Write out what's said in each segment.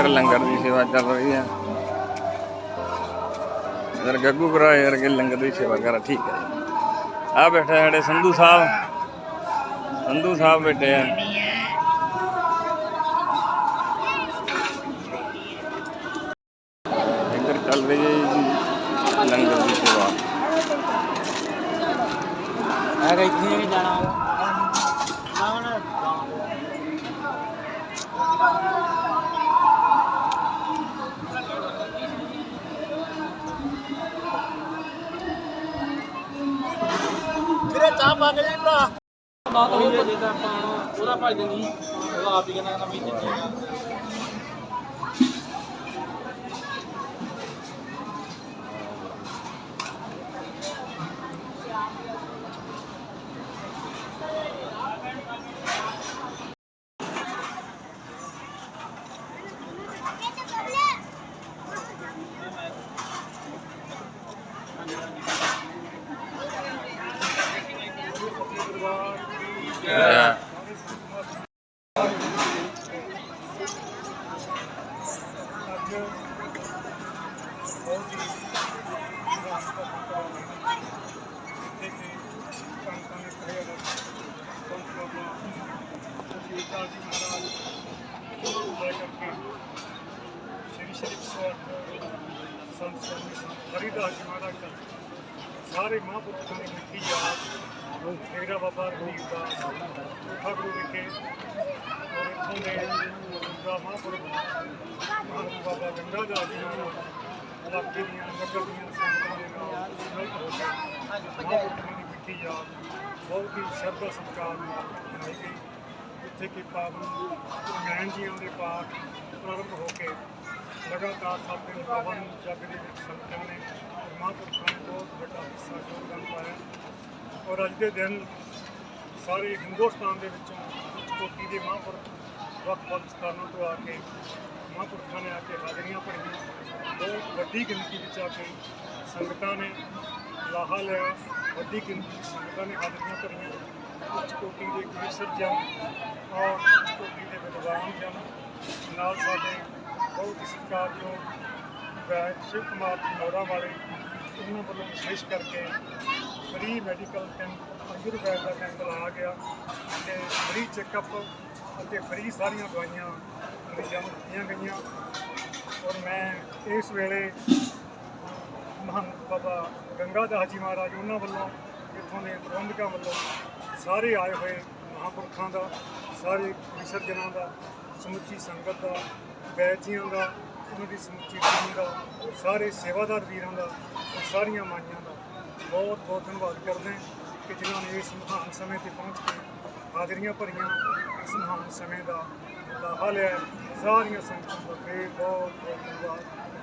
ਇੱਧਰ ਲੰਗਰ ਦੀ ਸੇਵਾ ਚੱਲ ਰਹੀ ਹੈ ਇੱਧਰ ਗੱਗੂ ਕਰਾਏ ਵਰਗੇ ਲੰਗਰ ਦੀ ਸੇਵਾ ਕਰ ਠੀਕ ਹੈ ਆ ਬੈਠਾ ਸਾਡੇ ਸੰਧੂ ਸਾਹਿਬ। ਸੰਧੂ ਸਾਹਿਬ ਬੈਠੇ ਆ। ਇੱਧਰ ਚੱਲ ਰਹੀ ਹੈ ਲੰਗਰ ਦੀ ਸੇਵਾ। ਅਰੇ ਇੱਥੇ ਨਹੀਂ ਜਾਣਾ। ਵੀਰੇ ਚਾਹ ਪਾ ਕੇ ਜੀ ਭਰਾ। ਨਾ ਤਾਂ ਜੇ ਤਾਂ ਪਾਣਾ ਉਹਦਾ ਭਾਈ ਨਹੀਂ ਉਹਦਾ ਆਪ ਹੀ ਕਹਿੰਦਾ ਕਹਿੰਦਾ ਵੀ ਦਿੱਤੀ ਹਰੀਦਾਸ ਜੀ ਮਹਾਰਾਜ ਦਾ ਸਾਰੇ ਮਹਾਂਪੁਰਖਾਂ ਦੀ ਮਿੱਠੀ ਯਾਦ ਮੇਰਾ ਬਾਬਾ ਰਵੀਦਾਸ ਕੋਠਾ ਗੁਰੂ ਵਿਖੇ, ਔਰ ਇੱਥੋਂ ਦੇ ਦੂਜਾ ਮਹਾਂਪੁਰਖ ਮਹਾਰਾਜ ਬਾਬਾ ਗੰਗਾਦਾਸ ਜੀ ਨੂੰ ਇਲਾਕੇ ਦੀਆਂ, ਨਗਰ ਦੀਆਂ ਸੰਗਤਾਂ ਦੇ ਨਾਲ ਮਿਲ ਹੋ ਕੇ ਮਹਾਂਪੁਰਖਾਂ ਦੀ ਮਿੱਠੀ ਯਾਦ, ਬਹੁਤ ਹੀ ਸ਼ਰਧਾ ਸਤਿਕਾਰ ਨਾਲ ਮਨਾਈ ਗਈ। ਜਿੱਥੇ ਕਿ ਪਾਵਨ ਗੁਰੂ ਜੀਆਂ ਦੇ ਪਾਠ ਪ੍ਰਾਰੰਭ ਹੋ ਕੇ ਲਗਾਤਾਰ ਸਾਡੇ ਪਾਵਨ ਜਗ ਦੇ ਵਿੱਚ ਸੰਗਤਾਂ ਨੇ ਮਹਾਂਪੁਰਖਾਂ ਨੇ ਬਹੁਤ ਵੱਡਾ ਹਿੱਸਾ ਯੋਗਦਾਨ ਪਾਇਆ ਔਰ ਅੱਜ ਦੇ ਦਿਨ ਸਾਰੇ ਹਿੰਦੁਸਤਾਨ ਦੇ ਵਿੱਚੋਂ ਉੱਚ ਕੋਟੀ ਦੇ ਮਹਾਂਪੁਰਖ ਵੱਖ-ਵੱਖ ਸਥਾਨਾਂ ਤੋਂ ਆ ਕੇ ਮਹਾਂਪੁਰਖਾਂ ਨੇ ਆ ਕੇ ਹਾਜ਼ਰੀਆਂ ਭਰੀਆਂ। ਬਹੁਤ ਵੱਡੀ ਗਿਣਤੀ ਵਿੱਚ ਆ ਕੇ ਸੰਗਤਾਂ ਨੇ ਲਾਹਾ ਲਿਆ, ਵੱਡੀ ਗਿਣਤੀ ਵਿੱਚ ਸੰਗਤਾਂ ਨੇ ਹਾਜ਼ਰੀਆਂ ਭਰੀਆਂ। ਉੱਚ ਕੋਟੀ ਦੇ ਗੁਰੂ ਜਨ ਔਰ ਉੱਚ ਕੋਟੀ ਦੇ ਵਿਦਵਾਨ ਜਨ ਨਾਲ ਸਾਡੇ ਬਹੁਤ ਹੀ ਸਤਿਕਾਰਯੋਗ ਵੈਦ ਸ਼ਿਵ ਕੁਮਾਰ ਜੀ ਮੋਰਾ ਵਾਲੇ, ਉਹਨਾਂ ਵੱਲੋਂ ਵਿਸ਼ੇਸ਼ ਕਰਕੇ ਫ੍ਰੀ ਮੈਡੀਕਲ ਕੈਂਪ ਆਯੁਰਵੈਦ ਦਾ ਕੈਂਪ ਲਾਇਆ ਗਿਆ ਤੇ ਫ੍ਰੀ ਚੈੱਕਅਪ ਅਤੇ ਫ੍ਰੀ ਸਾਰੀਆਂ ਦਵਾਈਆਂ ਮਰੀਜ਼ਾਂ ਨੂੰ ਦਿੱਤੀਆਂ ਗਈਆਂ ਔਰ ਮੈਂ ਇਸ ਵੇਲੇ ਮਹਾਨ ਬਾਬਾ ਗੰਗਾ ਦਾਸ ਜੀ ਮਹਾਰਾਜ, ਉਹਨਾਂ ਵੱਲੋਂ ਇੱਥੋਂ ਦੇ ਪ੍ਰਬੰਧਕਾਂ ਵੱਲੋਂ ਸਾਰੇ ਆਏ ਹੋਏ ਮਹਾਂਪੁਰਖਾਂ ਦਾ, ਸਾਰੇ ਵਿਸਰਜਨਾਂ ਦਾ, ਸਮੁੱਚੀ ਸੰਗਤ ਦਾ ਜੀਆਂ ਦਾ ਉਹਨਾਂ ਦੀ ਸਮੁੱਚੀ ਟੀਮ ਦਾ, ਸਾਰੇ ਸੇਵਾਦਾਰ ਵੀਰਾਂ ਦਾ ਤੇ ਸਾਰੀਆਂ ਮਾਈਆਂ ਦਾ ਬਹੁਤ ਬਹੁਤ ਧੰਨਵਾਦ ਕਰਦੇ ਹਾਂ ਕਿ ਜਿਨ੍ਹਾਂ ਨੇ ਇਸ ਮਹਾਨ ਸਮੇਂ ਤੇ ਪਹੁੰਚ ਕੇ ਹਾਜ਼ਰੀਆਂ ਭਰੀਆਂ, ਇਸ ਮਹਾਨ ਸਮੇਂ ਦਾ ਲਾਹਾ ਲਿਆ ਸਾਰੀਆਂ ਸੰਗਤਾਂ ਦਾ ਫੇਰ ਬਹੁਤ ਬਹੁਤ ਧੰਨਵਾਦ।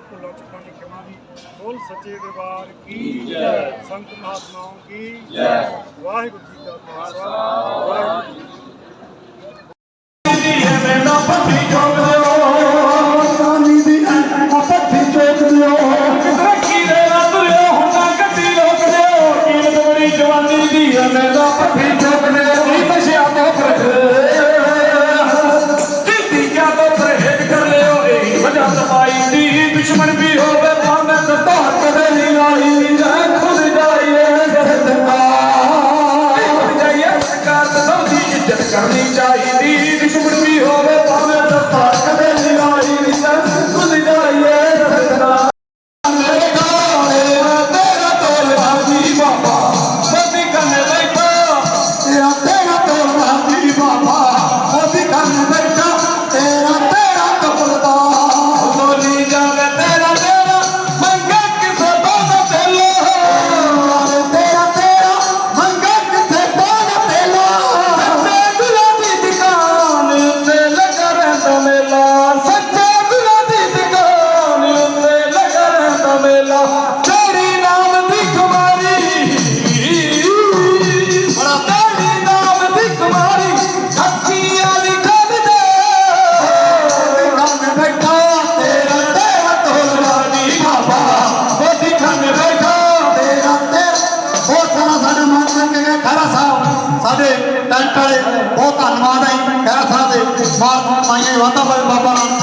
ਭੁੱਲਾਂ ਚੁੱਕਾਂ ਦੀ ਖਿਮਾ ਦੀ ਬੋਲ ਸੱਚੇ ਦਰਬਾਰ ਕੀ ਜੈ? ਸੰਤ ਮਹਾਤਮਾਓ ਕੀ ਜੈ? ਵਾਹਿਗੁਰੂ ਜੀ ਕਾ ਖਾਲਸਾ। ਵਾਹਿਗੁਰੂ ਜੀ ਕੀ ਫਤਿਹ। ਮਾਰ ਮਾਈਆਂ ਵਾਦਾ ਬਾਬਾ ਨਾਮ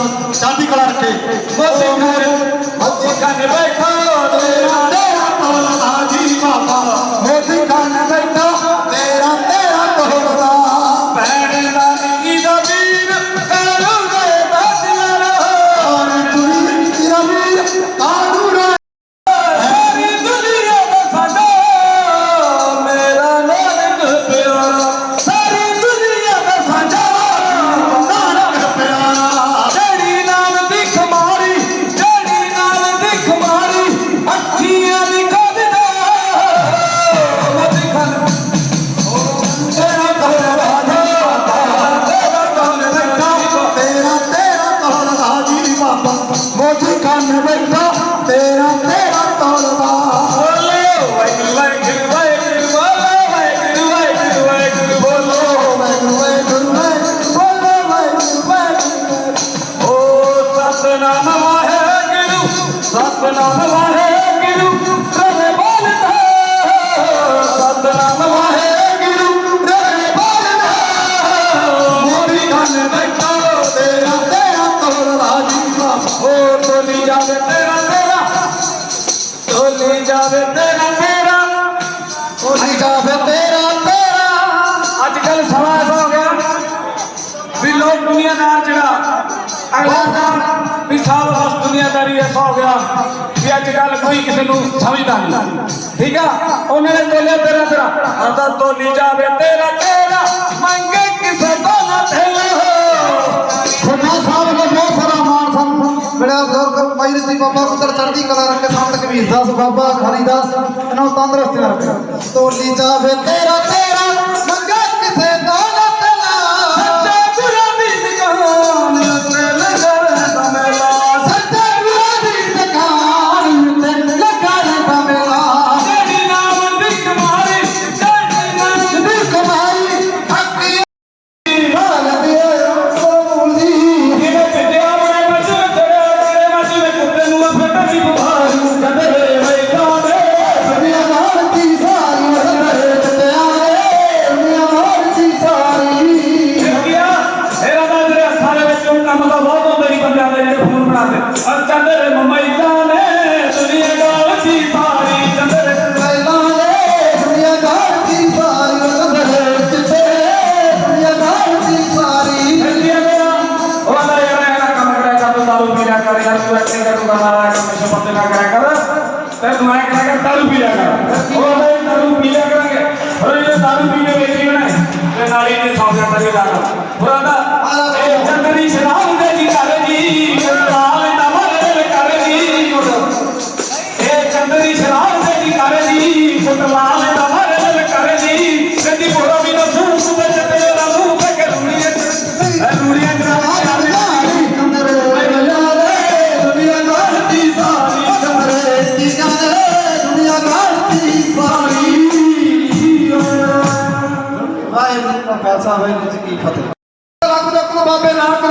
ਬਾਬਾ ਓ ਜਾਵੇ ਤੇਰਾ ਤੇਰਾ ਤੋਲੀ ਜਾਵੇ ਤੇਰਾ ਤੇਰਾ ਤੋਲੀ ਜਾਵੇ ਤੇਰਾ ਤੇਰਾ। ਅੱਜ ਕੱਲ ਸਮਾਂ ਐਸਾ ਹੋ ਗਿਆ ਵੀ ਲੋਕ ਦੁਨੀਆਦਾਰ ਜਿਹੜਾ ਅਗਲਾ ਦਾ ਵੀ ਸਾਲ ਬਸ ਦੁਨੀਆਦਾਰੀ ਐਸਾ ਹੋ ਗਿਆ ਵੀ ਅੱਜ ਕੱਲ ਕੋਈ ਕਿਸੇ ਨੂੰ ਸਮਝਦਾ ਨਹੀਂ। ਠੀਕ ਆ? ਉਹਨਾਂ ਨੇ ਤੋਲਿਆ ਤੇਰਾ ਤੇਰਾ। ਆਂਦਾ ਤੋਲੀ ਜਾਵੇ ਤੇਰਾ ਚੜ੍ਹਦੀ ਕਲਾ ਰੱਖੇ ਸੰਤ ਕਬੀਰ ਦਾਸ ਬਾਬਾ ਹਰੀਦਾਸ, ਇਹਨਾਂ ਨੂੰ ਤੰਦਰੁਸਤ ਰੱਖੇ ਤੋਲੀ ਜਾਵੇ ਤੇਰਾ ਤੇਰਾ ਤੇ ਤੂੰ ਐ ਕਰਿਆ ਕਰ ਦਾਰੂ ਪੀ ਲਿਆ ਕਰ ਉਹ ਆਂਦਾ ਇਹ ਦਾਰੂ ਪੀ ਲਿਆ ਕਰਾਂਗੇ ਹੋਰ ਇਹ ਦਾਰੂ ਪੀ ਕੇ ਵੇਚੀ ਹੋਣਾ ਤੇ ਨਾਲ ਹੀ ਤੇ ਸੌ ਵਾਹਿਗੁਰੂ ਜੀ ਕੀ ਫਤਿਹ ਲੱਗ ਦੇ ਕੋਲ ਬਾਬੇ ਨਾਨਕ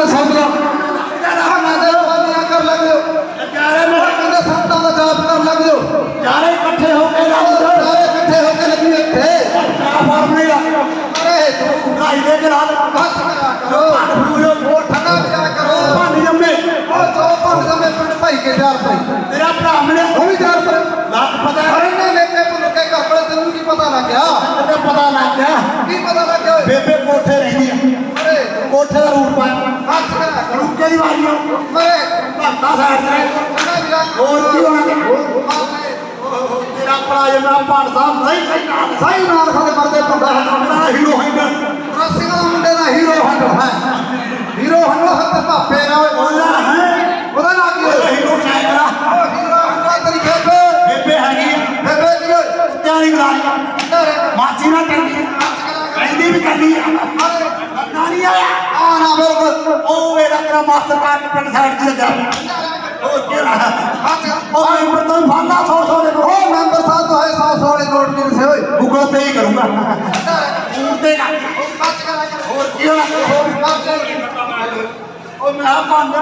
ਇੱਥੇ ਤੂੰ ਦੇ ਨਾਲ ਤੇਰਾ ਨੇ ਤੇ? ਬੇਬੇ ਦਾ ਰੂਟ ਪਾ ਕਰੋ ਰੁੱਕੇ ਦੀ ਵਾਰੀ ਆ। ਸਾਹਿਬ ਨੇ ਠੰਡਾ ਵੀਰਾ ਹੋਰ ਕੀ ਹੋਣਾ? ਤੇਰਾ ਭਰਾ ਜਮਾ ਭਾਣ ਸਾਹਿਬ ਸਹੀ ਸਹੀ ਨਾਲ ਸਹੀ ਨਾਲ ਖਾਦੇ ਮਰਦੇ ਪੰਡਾ ਹੈ। ਆਪਣਾ ਹੀਰੋ ਹੈਗਾ ਰਸਿਕਾ ਮੁੰਡੇ ਦਾ ਹੀਰੋ ਹੰਡ ਹੈ। ਹੀਰੋ ਹੰਡ ਹੱਥ ਭਾਪੇ ਨਾਲ ਉਹਦਾ ਹੈ? ਉਹਦਾ ਨਾਂ ਕੀ ਹੈ? ਹੀਰੋ ਟੈਂਕਰਾ ਉਹ ਹੀਰੋ ਹੰਡ ਤਰੀਕੇ ਤੇ ਬੇਬੇ। ਹੈਗੀ ਬੇਬੇ ਦੀ ਕੁੱਤਿਆਂ ਦੀ ਬੁਲਾਈ ਅਰੇ ਮਾਚੀ ਨਾ ਕਰਦੀ ਰਹਿੰਦੀ ਵੀ ਕਰਦੀ ਆ। ਨਾਨੀ ਆਇਆ। ਆ ਨਾ ਬਿਲਕੁਲ ਉਹ ਮੇਰਾ ਤੇਰਾ ਮਾਸਟਰ ਕਾਰਡ ਪਿੰਡ ਸਾਈਡ ਤੇ ਲੱਗਾ ਉਹ ਕਿਹੜਾ ਉਹ ਮੈਂ ਤੋਂ ਫਾਲਾ 100 100 ਦੇ ਉਹ ਮੈਂਬਰ ਸਾਹਿਬ ਤੋਂ ਹੈ 100 100 ਵਾਲੇ ਨੋਟ ਨਹੀਂ ਦਿਸੇ ਓਏ? ਗੂਗਲ ਪੇ ਹੀ ਕਰੂੰਗਾ। ਫੋਨ ਤੇ ਕਰ ਬੱਚ ਕਰਾ ਕਰ ਹੋਰ ਕੀ ਹੋਣਾ? ਉਹ ਮੈਂ ਆ ਬੰਦ।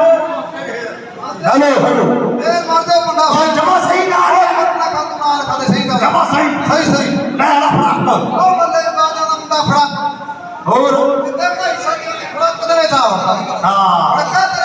Hello hello. ਇਹ ਮਰਦੇ ਮੁੰਡਾ। ਉਹ ਜਮਾ ਸਹੀ ਨਾਲ ਓਏ ਹੈ ਮੁੰਡਾ ਕਾ ਤੂੰ ਨਾਲ ਖਾਦੇ ਸਹੀ ਗੱਲ। ਜਮਾ ਸਹੀ। ਸਹੀ ਸਹੀ। ਮੈਂ ਹਲਾ ਫੜਾ। ਉਹ ਬੱਲੇ ਬਾਜਾਂ ਦਾ ਮੁੰਡਾ ਫੜਾ। जाओ हाँ